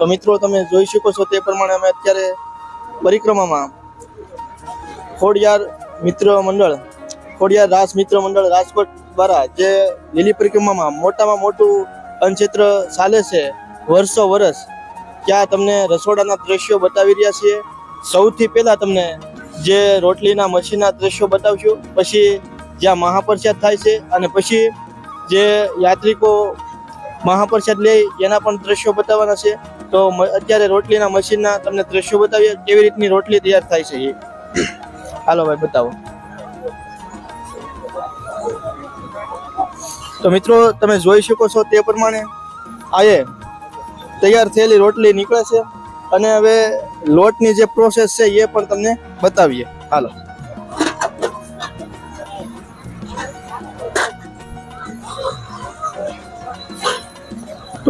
તો મિત્રો, તમે જોઈ શકો છો તે પ્રમાણે અમે અત્યારે પરિક્રમામાં ખોડિયાર મિત્ર મંડળ, ખોડિયાર રાસ મિત્ર મંડળ રાજકોટ દ્વારા જે લીલી પરિક્રમામાં મોટામાં મોટું અન્નક્ષેત્ર ચાલે છે વર્ષો વર્ષ, ત્યાં તમને રસોડાના દ્રશ્યો બતાવી રહ્યા છીએ. સૌથી પહેલાં તમને જે રોટલીના મશીનના દ્રશ્યો બતાવશું, પછી જ્યાં મહાપ્રસાદ થાય છે અને પછી જે યાત્રિકો મહાપ્રસાદ લે એના પણ દ્રશ્યો બતાવવાના છે. તો અત્યારે રોટલીના મશીનના તમને દ્રશ્યો બતાવીએ કેવી રીતની રોટલી તૈયાર થાય છે એ. હાલો ભાઈ, બતાવો. તો મિત્રો, તમે જોઈ શકો છો તે પ્રમાણે આ એ તૈયાર થયેલી રોટલી નીકળે છે અને હવે લોટની જે પ્રોસેસ છે એ પણ તમને બતાવીએ. હાલો.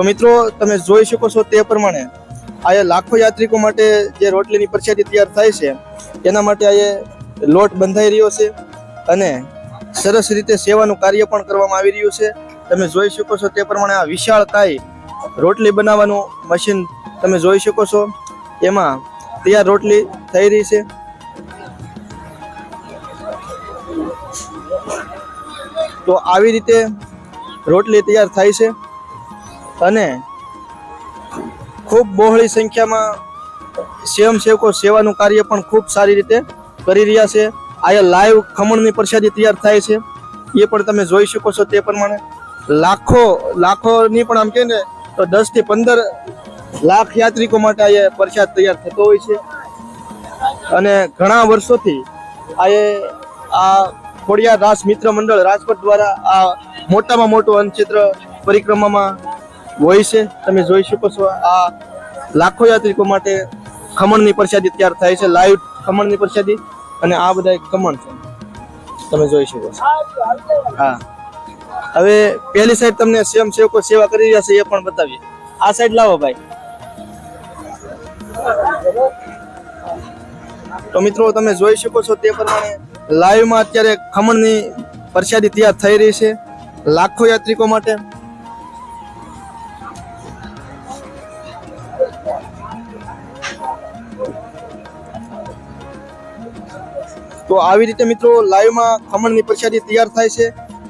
તો મિત્રો, તમે જોઈ શકો છો તે પ્રમાણે આ લાખો યાત્રિકો માટે જે રોટલીની પરસાદી તૈયાર થાય છે, એના માટે આ લોટ બંધાઈ રહ્યો છે અને સરસ રીતે સેવાનું કાર્ય પણ કરવામાં આવી રહ્યું છે. તમે જોઈ શકો છો તે પ્રમાણે આ વિશાળ કાય રોટલી બનાવવાનું મશીન તમે જોઈ શકો છો. એમાં તૈયાર રોટલી થઈ રહી છે. તો આવી રીતે રોટલી તૈયાર થાય છે. અને ખૂબ બહોળી સંખ્યામાં સ્વયંસેવકો સેવાનું કાર્ય પણ ખૂબ સારી રીતે કરી રહ્યા છે. આ લાઈવ ખમણની પ્રસાદી તૈયાર થાય છે. એ પણ તમે જોઈ શકો છો તે પ્રમાણે. લાખો, લાખોની પણ આમ કે ને તો દસથી પંદર લાખ યાત્રિકો માટે આ પ્રસાદ તૈયાર થતો હોય છે. અને ઘણા વર્ષોથી આ આ ખોડિયાર રાસ મિત્ર મંડળ રાજકોટ દ્વારા આ મોટામાં મોટું અન્નક્ષેત્ર પરિક્રમામાં હોય છે, તમે જોઈ શકો છો આ લાખો યાત્રિકો માટે ખમણની પ્રસાદી તૈયાર થાય છે લાઈવ ખમણની પ્રસાદી અને આ બધા ખમણ છે. તમે જોઈ શકો છો. હા. હવે પહેલી સાઈડ તમને સ્વયં સેવકો સેવા કરી રહ્યા છે, એ પણ બતાવીએ. આ સાઈડ લાવો ભાઈ. તો મિત્રો, તમે જોઈ શકો છો તે પ્રમાણે લાઈવમાં અત્યારે ખમણની પ્રસાદી તૈયાર થઈ રહી છે લાખો યાત્રિકો માટે. તો આવી રીતે મિત્રો લાઈવમાં ખમણની પ્રસાદી તૈયાર થાય છે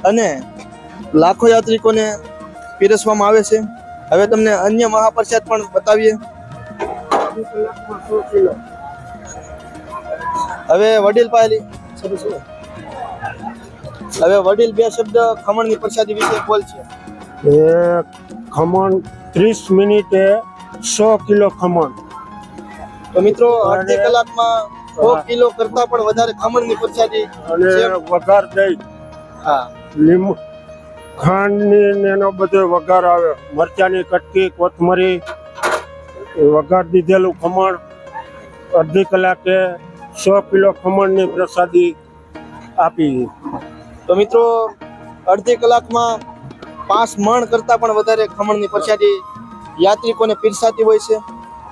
અને લાખો યાત્રિકોને પીરસવામાં આવે છે. હવે તમને અન્ય મહાપ્રસાદ પણ બતાવીએ. હવે વડીલ પાયેલી. હવે વડીલ બે શબ્દ ખમણની પ્રસાદી વિશે બોલ છે. એ ખમણ ત્રીસ મિનિટે સો કિલો ખમણ. તો મિત્રો અડધી કલાકમાં સો કિલો કરતા પણ વધારે ખમણની પ્રસાદી અને. વઘાર દઈ હા. લીંબુ ખાંડની ની એનો બધો વઘાર આવે. મરચાની કટકી કોથમરી વઘાર દીધેલું ખમણ અડધી કલાકે સો કિલો ખમણની પ્રસાદી આપી. તો મિત્રો અડધી કલાકમાં પાંચ મણ કરતા પણ વધારે ખમણની પ્રસાદી યાત્રિકોને પીરસાતી હોય છે.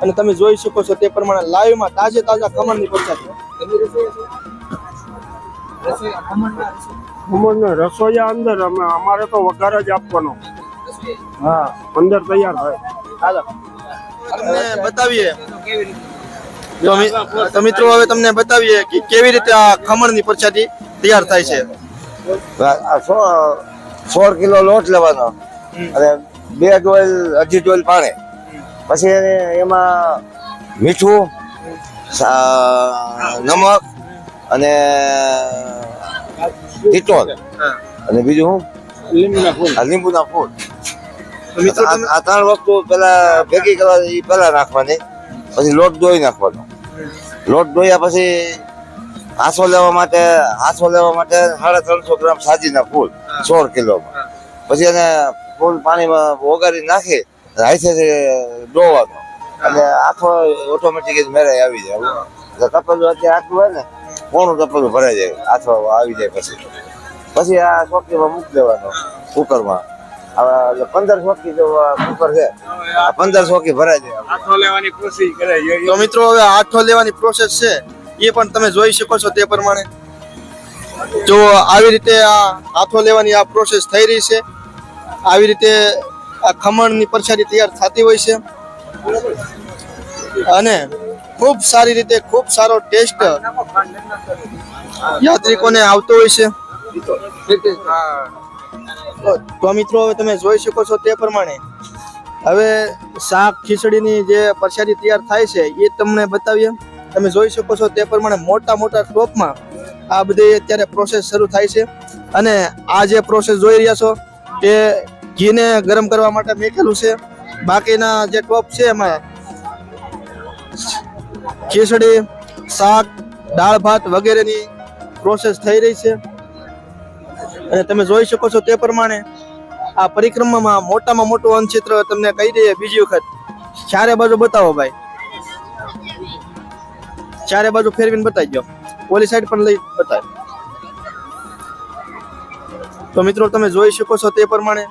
અને તમે જોઈ શકો છો તે પ્રમાણે લાઈવમાં તાજે તાજા ખમણની પ્રસાદી ખમણને રસોઈયા અંદર અમે અમારે તો વઘાર જ આપવાનો. હા અંદર તૈયાર થાય. હાલો. તમને બતાવીએ. તો મિત્રો હવે તમને બતાવીએ કે કેવી રીતે આ ખમણની પ્રસાદી તૈયાર થાય છે. સોળ કિલો લોટ લેવાનો. અને બે ડોલ અઢી ડોલ પાણી. પછી એને એમાં મીઠું નમક અને ટીટોલ અને બીજું શું લીંબુના ફૂલ. આ ત્રણ વસ્તુ પેલા ભેગી કરવાની પેલા નાખવાની પછી લોટ ધોઈ નાખવાનો. લોટ ધોયા પછી હાસો લેવા માટે હાસો લેવા માટે સાડા ત્રણસો ગ્રામ સાજીના ફૂલ સોળ કિલોમાં. પછી એને ફૂલ પાણીમાં ઓગાળી નાખી હાથેથી ડોવાનો અને આખો ઓટોમેટિક જ મેળાઈ આવી જાય. તપેલું અત્યારે આખું હોય ને પોણું તપેલું ભરાઈ જાય. આથો આવી જાય પછી. પછી આ ચોકીમાં મૂકી દેવાનો કુકરમાં. હવે પંદર ચોકી જેવો કુકર છે. આ પંદર ચોકી ભરાઈ જાય. હાથો લેવાની તો મિત્રો હવે આઠો લેવાની પ્રોસેસ છે. એ પણ તમે જોઈ શકો છો તે પ્રમાણે. જો આવી રીતે આ હાથો લેવાની આ પ્રોસેસ થઈ રહી છે. આવી રીતે આ ખમણની પરછારી તૈયાર થતી હોય છે. અને ખૂબ સારી રીતે ખૂબ સારો ટેસ્ટ યાત્રિકોને આવતો હોય છે. તો- મિત્રો હવે તમે જોઈ શકો છો તે પ્રમાણે. હવે શાક ખીચડીની જે પ્રસાદી તૈયાર થાય છે એ તમને બતાવીએ. તમે જોઈ શકો છો તે પ્રમાણે મોટા મોટા ટોપમાં આ બધી અત્યારે પ્રોસેસ શરૂ થાય છે. અને આ જે પ્રોસેસ જોઈ રહ્યા છો તે ઘીને ગરમ કરવા માટે મેકેલું છે. બાકીના જે ટોપ છે એમાં ખીચડી શાક, દાળ ભાત વગેરેની પ્રોસેસ થઈ રહી છે. અને તમે જોઈ શકો છો તે પ્રમાણે આ પરિક્રમામાં મોટામાં મોટું અનચિત્ર તમને કહી દઈએ બીજી વખત. ચારે બાજુ બતાવો ભાઈ. ચારે બાજુ ફેરવીને બતાવી દો. ઓલી સાઈડ પણ લઈ બતાવી. તો મિત્રો તમે જોઈ શકો છો તે પ્રમાણે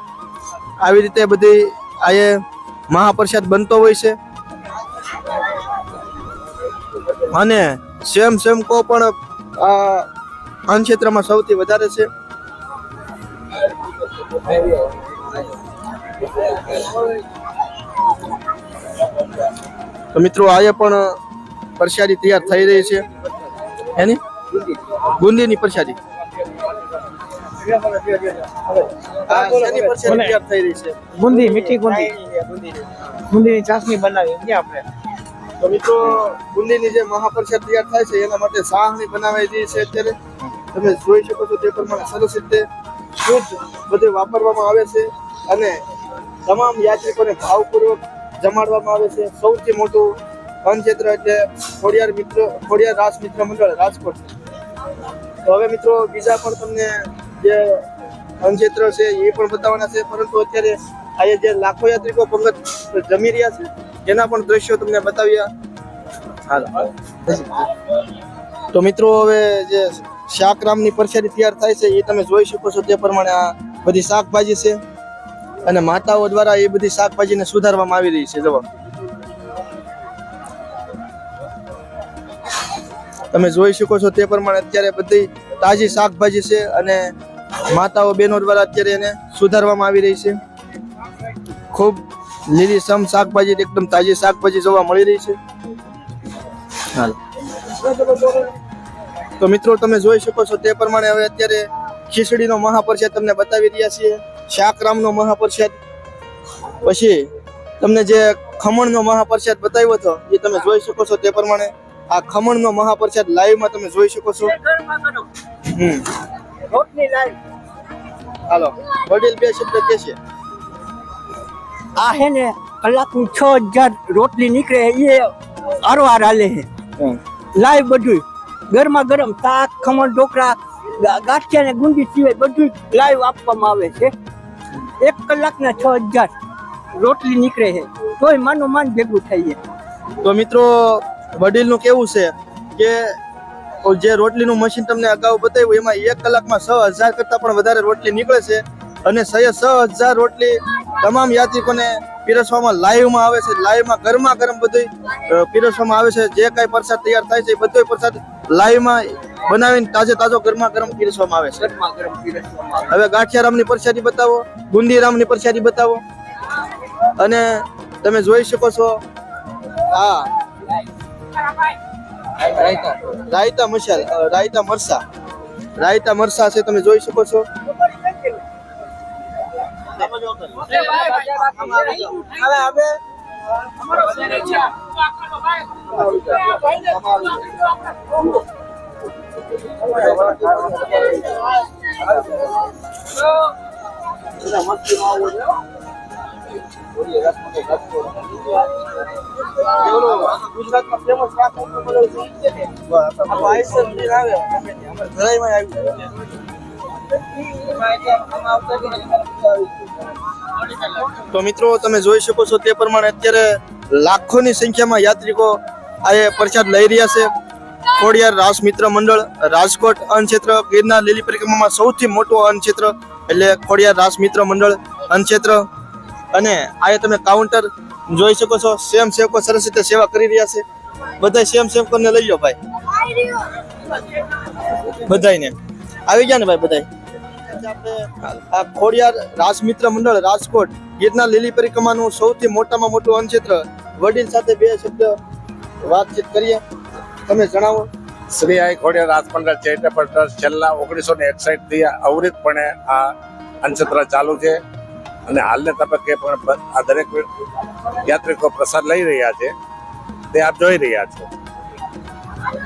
આવી રીતે બધી આ મહાપ્રસાદ બનતો હોય છે. અને સેમ સેમ કો પણ આ ક્ષેત્રમાં સૌથી વધારે છે. તો મિત્રો આજે પણ પ્રસાદી તૈયાર થઈ રહી છે. એની? બુંદીની પ્રસાદી. આ તૈયાર થઈ છે? બુંદી મીઠી બુંદી બુંદીની ચાસણી બનાવી છે આપણે? તો મિત્રો બુંદીની જે મહાપરિષદ તૈયાર થાય છે એના માટે સાહણી બનાવાઈ રહી છે અત્યારે. તમે જોઈ શકો છો તે પ્રમાણે સરસ રીતે શુદ્ધ બધું વાપરવામાં આવે છે અને તમામ યાત્રિકોને ભાવપૂર્વક જમાડવામાં આવે છે. સૌથી મોટું અન્નક્ષેત્ર એટલે ખોડિયાર મિત્ર ખોડિયાર રાસ મિત્ર મંડળ રાજકોટ. તો હવે મિત્રો બીજા પણ તમને જે અન્નક્ષેત્ર છે, એ પણ બતાવવાના છે, પરંતુ અત્યારે આજે જે લાખો યાત્રિકો પંગત જમી રહ્યા છે એના પણ દ્રશ્યો તમને બતાવ્યા. હાલો તો મિત્રો, હવે જે શાકરામની પ્રસાદી તૈયાર થાય છે, એ તમે જોઈ શકો છો, તે પ્રમાણે આ બધી શાકભાજી છે. અને માતાઓ દ્વારા એ બધી શાકભાજીને સુધારવામાં આવી રહી છે જવા તમે જોઈ શકો છો, તે પ્રમાણે અત્યારે બધી તાજી શાકભાજી છે, અને માતાઓ બહેનો દ્વારા અત્યારે એને સુધારવામાં આવી રહી છે. ખૂબ લીલી સમ શાકભાજી એકદમ તાજી શાકભાજી જોવા મળી રહી છે. હાલ. તો મિત્રો, તમે જોઈ શકો છો તે પ્રમાણે હવે અત્યારે ખીચડીનો મહાપ્રસાદ તમને બતાવી રહ્યા છીએ, શાકરામનો મહાપ્રસાદ. પછી તમને જે ખમણનો મહાપ્રસાદ બતાવ્યો હતો, એ તમે જોઈ શકો છો તે પ્રમાણે આ ખમણનો મહાપ્રસાદ લાઈવમાં તમે જોઈ શકો છો. હમ. લાવી હાલો વડીલ બે શબ્દ કે છે. આ હે ને કલાકની છ હજાર રોટલી નીકળે એ અરવાર હાલે હે. લાઈવ બધું ગરમા ગરમ તાક ખમણ ઢોકળા ગાંઠિયા ને ગુંદી સિવાય બધું લાઈવ આપવામાં આવે છે. એક કલાકના છ હજાર રોટલી નીકળે છે તોય માનું માન ભેગું થઈએ તો મિત્રો વડીલનું કેવું છે કે જે રોટલીનું મશીન તમને અગાઉ બતાવ્યું એમાં એક કલાકમાં છ હજાર કરતાં પણ વધારે રોટલી નીકળે છે. અને છ છ હજાર રોટલી તમામ યાત્રિકોને પીરસવામાં લાઈવમાં આવે છે. લાઈવમાં ગરમા ગરમ બધું પીરસવામાં આવે છે. જે કાંઈ પ્રસાદ તૈયાર થાય છે એ બધો પ્રસાદ લાઈવમાં બનાવીને તાજે તાજો ગરમા ગરમ પીરસવામાં આવે છે. હવે ગાંઠિયા રામની પ્રસાદી બતાવો બુંદી રામની પ્રસાદી બતાવો. અને તમે જોઈ શકો છો હા. રાયતા. મસાલ રાયતા મરસા. રાયતા મરસા છે તમે જોઈ શકો છો. ગુજરાતમાં ફેમસ તો મિત્રો, તમે જોઈ શકો છો તે પ્રમાણે અત્યારે લાખોની સંખ્યામાં યાત્રિકો આ પ્રસાદ લઈ રહ્યા છે. ખોડિયાર રાસ મિત્ર મંડળ, રાજકોટ અન્નક્ષેત્ર, ગિરનાર લીલી પરિક્રમામાં સૌથી મોટું અન્નક્ષેત્ર એટલે ખોડિયાર રાસ મિત્ર મંડળ અન્નક્ષેત્ર. અને આ તમે કાઉન્ટર જોઈ શકો છો સેમ સેવકો સરસ રીતે સેવા કરી રહ્યા છે. બધા સેમ સેવકોને લઈ લો ભાઈ. બધાયને. આવી ગયા ને ભાઈ બધા આ ખોડિયાર રાજમિત્ર મંડળ, રાજકોટ, ગિરનાર લીલી પરિક્રમાનું સૌથી મોટામાં મોટું અન્નક્ષેત્ર વડીલ સાથે બે શબ્દ વાતચીત કરીએ. તમે જણાવો. શ્રી આઈ ખોડિયાર રાજમંડળ ચેરિટેબલ ટ્રસ્ટ છેલ્લા ઓગણીસો ને એકસાઠથી અવરિતપણે આ અન્નછત્ર ચાલુ છે. અને હાલને તબક્કે પણ આ દરેક યાત્રિકો પ્રસાદ લઈ રહ્યા છે. તે આપ જોઈ રહ્યા છો.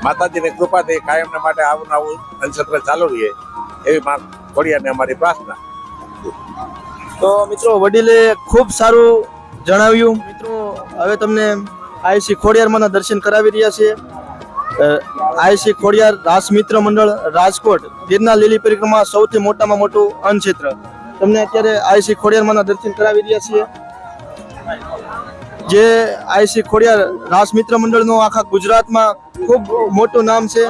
માતાજીની કૃપાથી કાયમને માટે આવું આવું અન્નછત્ર ચાલુ રહીએ એવી માં ખોડિયારને અમારી પ્રાર્થના. તો મિત્રો વડીલે ખૂબ સારું જણાવ્યું. મિત્રો હવે તમને આયુષી ખોડિયારમાંના દર્શન કરાવી રહ્યા અ, આઈસી ખોડિયાર રાસમિત્ર મંડળ રાજકોટ ગિરનાર લીલી પરિક્રમા સૌથી મોટામાં મોટું અન્નક્ષેત્ર. તમને અત્યારે આઈસી ખોડિયારમાંના દર્શન કરાવી રહ્યા છીએ. જે આઈસી ખોડિયાર રાસમિત્ર મંડળનું આખા ગુજરાતમાં ખૂબ મોટું નામ છે.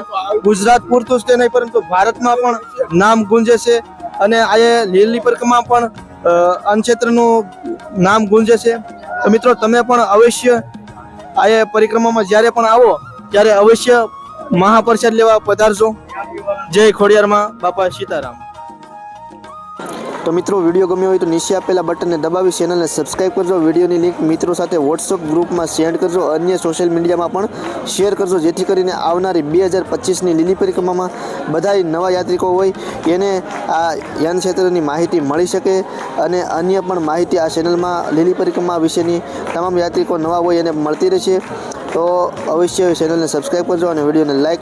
ગુજરાત પૂરતું જ તે નહીં, પરંતુ ભારતમાં પણ નામ ગુંજે છે અને આ લીલી પરિક્રમા પણ અનક્ષેત્રનું નામ ગુંજે છે. તો મિત્રો, તમે પણ અવશ્ય આ પરિક્રમામાં જ્યારે પણ આવો, ત્યારે અવશ્ય મહાપ્રસાદ લેવા પધારજો. જય ખોડિયારમાં, બાપા સીતારામ. તો મિત્રો, વીડિયો ગમ્યો હોય તો નીચે આપેલા બટનને દબાવી ચેનલને સબસ્ક્રાઈબ કરજો. વિડીયોની લિંક મિત્રો સાથે વોટ્સઅપ ગ્રુપમાં શેર કરજો. અન્ય સોશિયલ મીડિયામાં પણ શેર કરજો, જેથી કરીને આવનારી બે હજાર પચીસની લીલી પરિક્રમામાં બધા નવા યાત્રિકો હોય, એને આ યાન ક્ષેત્રની માહિતી મળી શકે અને અન્ય પણ માહિતી આ ચેનલમાં લીલી પરિક્રમા વિશેની તમામ યાત્રિકો નવા હોય એને મળતી રહેશે. તો અવશ્ય ચેનલને સબસ્ક્રાઈબ કરજો અને વિડીયોને લાઇક